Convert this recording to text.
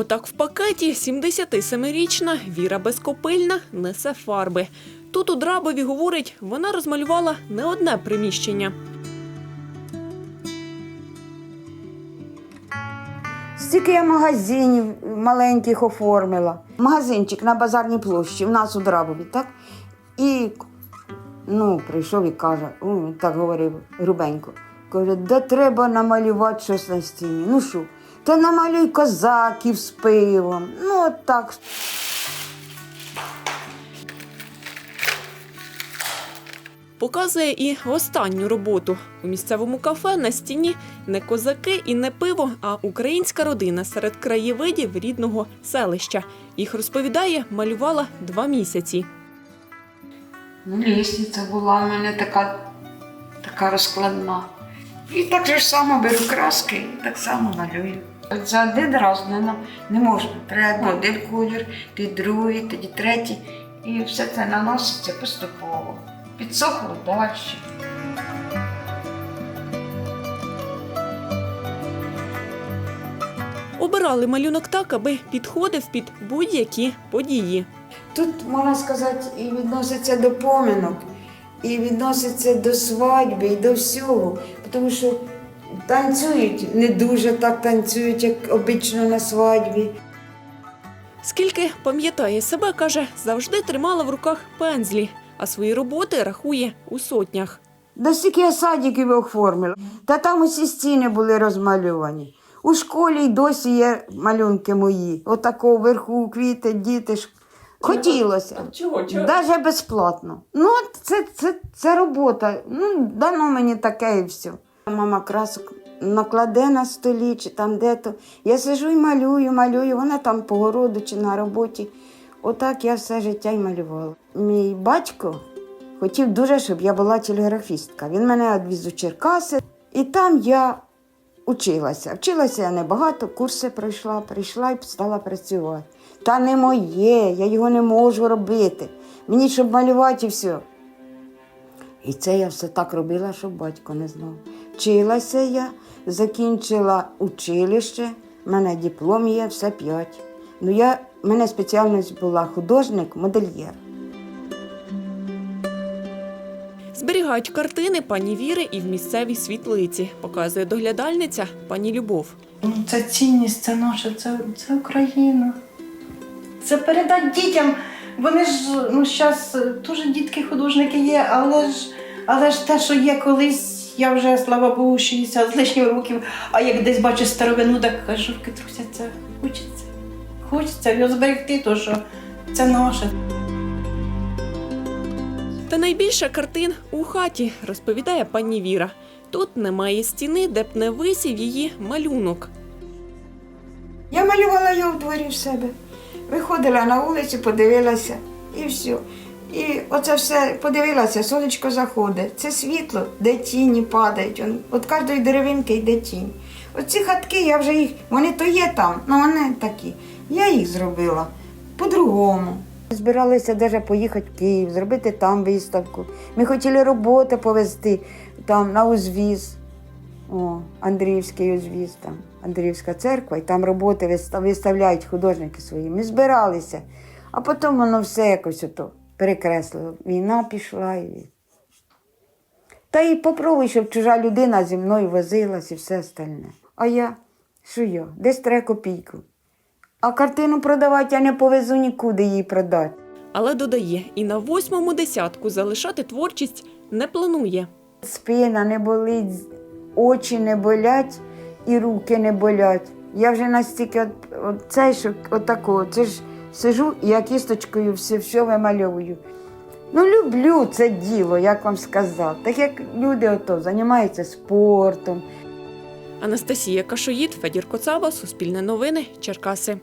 Отак в пакеті 77-річна Віра Безкопильна несе фарби. Тут у Драбові говорить, вона розмалювала не одне приміщення. Стільки я магазинів маленьких оформила. Магазинчик на базарній площі, в нас у Драбові, так? І ну, прийшов і каже, так говорив грубенько. Каже, де треба намалювати щось на стіні. Ну що? Та намалюй козаків з пивом. Ну, от так. Показує і останню роботу. У місцевому кафе на стіні не козаки і не пиво, а українська родина серед краєвидів рідного селища. Їх розповідає, малювала два місяці. Ну, лісниця була в мене така, така розкладна. І так же ж само беру краски і так само малюю. За один раз не, не можна. Треба один колір, тоді другий, тоді третій. І все це наноситься поступово. Підсохло далі. Обирали малюнок так, аби підходив під будь-які події. Тут, можна сказати, і відноситься до помінок, і відноситься до свадьби, і до всього. Тому що танцюють, не дуже так танцюють, як обично на свадьбі. Скільки пам'ятає себе, каже, завжди тримала в руках пензлі, а свої роботи рахує у сотнях. До стільки я садиків оформила. Та там усі стіни були розмальовані. У школі й досі є малюнки мої. Отако вверху квіти, діти. Хотілося. Чого? Навіть безплатно. Ну, це, це, це робота. Ну, дано мені таке і все. Мама красок накладе на столі чи там де-то. Я сижу і малюю, малюю. Вона там по городу чи на роботі. Отак я все життя й малювала. Мій батько хотів дуже, щоб я була телеграфістка. Він мене відвіз у Черкаси, і там я училася. Вчилася я небагато, курси пройшла, прийшла і стала працювати. Та не моє, я його не можу робити. Мені щоб малювати і все. І це я все так робила, щоб батько не знав. Вчилася я, закінчила училище, в мене диплом є, все п'ять. Ну, я, в мене спеціальність була художник, модельєр. Зберігають картини пані Віри і в місцевій світлиці, показує доглядальниця пані Любов. Ну, це цінність, це наше, це, це Україна. Це передати дітям. Вони ж ну зараз теж дітки художники є, але ж, але ж те, що є колись, я вже, слава Богу, 60 з лишніх років, а як десь бачу старовину, так кажу, трусяться. Хочеться. Хочеться його зберегти, то що це наше. Та найбільше картин у хаті, розповідає пані Віра. Тут немає стіни, де б не висів її малюнок. Я малювала його в дворі в себе. Виходила на вулицю, подивилася і все. І оце все подивилася, сонечко заходить. Це світло, де тіні падають. От кожної деревинки йде тінь. Оці хатки, я вже їх, вони то є там, але вони такі. Я їх зробила по-другому. Збиралися навіть поїхати в Київ, зробити там виставку. Ми хотіли роботи повезти там на узвіз. О, Андріївський узвіз там, Андріївська церква, і там роботи виставляють художники свої. Ми збиралися, а потім воно все якось ото перекреслило. Війна пішла. І... Та і попробуй, щоб чужа людина зі мною возилась і все остальне. А я, що я? Десь треба копійку. А картину продавати я не повезу нікуди її продати. Але додає, і на восьмому десятку залишати творчість не планує. Спина не болить, очі не болять і руки не болять. Я вже настільки от, от цей, що отако, це ж сижу і я кісточкою все, все вимальовую. Ну, люблю це діло, як вам сказати. Так як люди ото займаються спортом, Анастасія Кашоїд, Федір Коцаба, Суспільне новини, Черкаси.